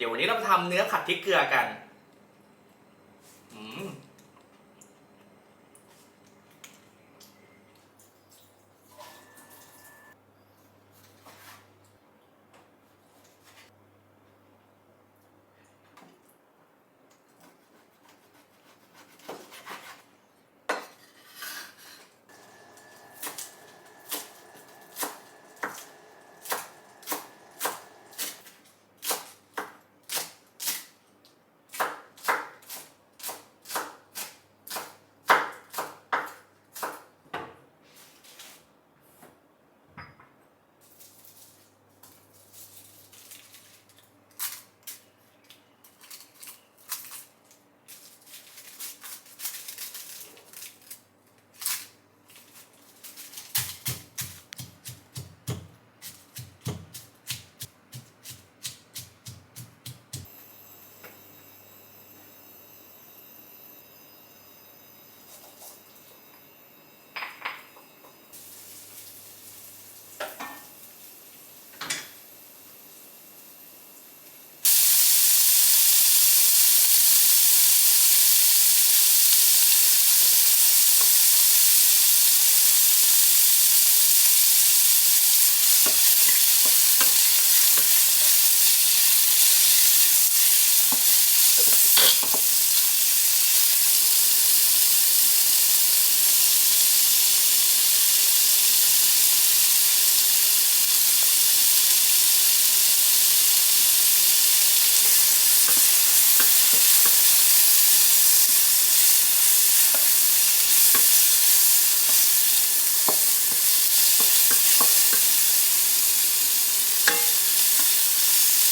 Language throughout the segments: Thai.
เดี๋ยววันนี้เราไปทำเนื้อผัดพริกเกลือกัน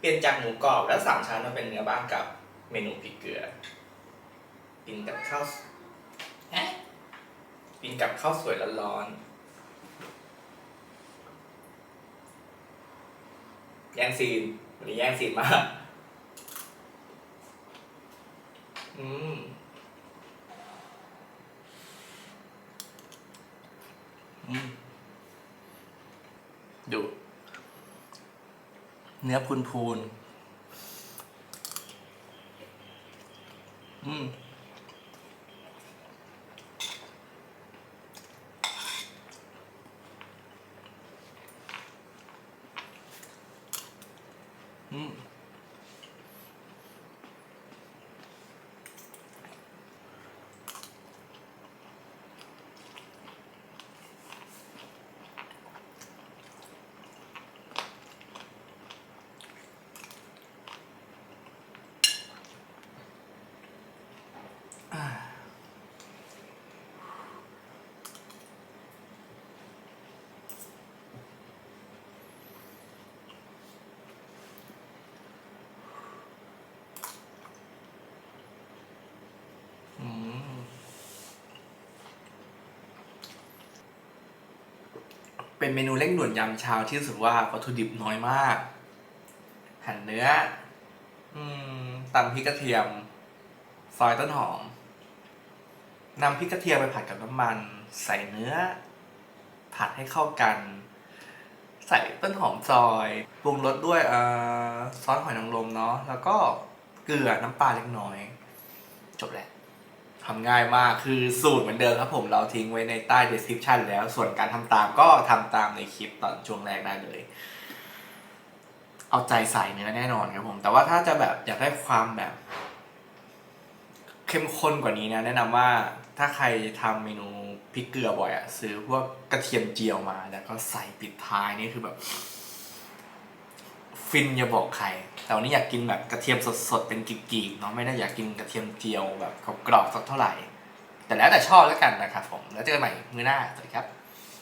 เปลี่ยนจากหมูกรอบและสามชั้นมาเป็นเนื้อบ้านกับเมนูพริกเกลือกินกับข้าวเอ๊ะกินกับข้าวสวยร้อนๆแย่งซีนวันนี้แย่งซีนมากอืมอืม ดู เนื้อพูนพูนอืมอืม เป็นเมนูเร่งด่วนยามเช้าที่รู้สึกว่าวัตถุดิบน้อยมาก หั่นเนื้ออตำพริกกระเทียม ซอยต้นหอมนำพริกกระเทียมไปผัดกับน้ำมัน ใส่เนื้อ ผัดให้เข้ากัน ใส่ต้นหอมซอยปรุงรสด้วยเอ่อซอสหอยนางรมเนาะแล้วก็เกลือน้ำปลาเล็กน้อย จบแล้ว ทำง่ายมากคือสูตรเหมือนเดิมครับผมเราทิ้งไว้ในใต้ description แล้วส่วนการทำตามก็ทำตามในคลิปตอนช่วงแรกได้เลย เอาใจใส่เนื้อแน่นอนครับผม แต่ว่าถ้าจะแบบอยากได้ความแบบ เข้มข้นกว่านี้นะแนะนำว่าถ้าใครทำเมนูพริกเกลือบ่อยอะซื้อพวกกระเทียมเจียวมา แล้วก็ใส่ปิดท้ายนี่คือแบบ ฟินอย่าบอกใคร แต่วันนี้อยากกินแบบกระเทียมสดๆเป็นกีบๆเนาะไม่ได้อยากกินกระเทียมเจียวแบบกรอบๆสักเท่าไหร่ แต่แล้วแต่ชอบแล้วกันนะครับผม แล้วเจอกันใหม่มื้อหน้าสวัสดีครับ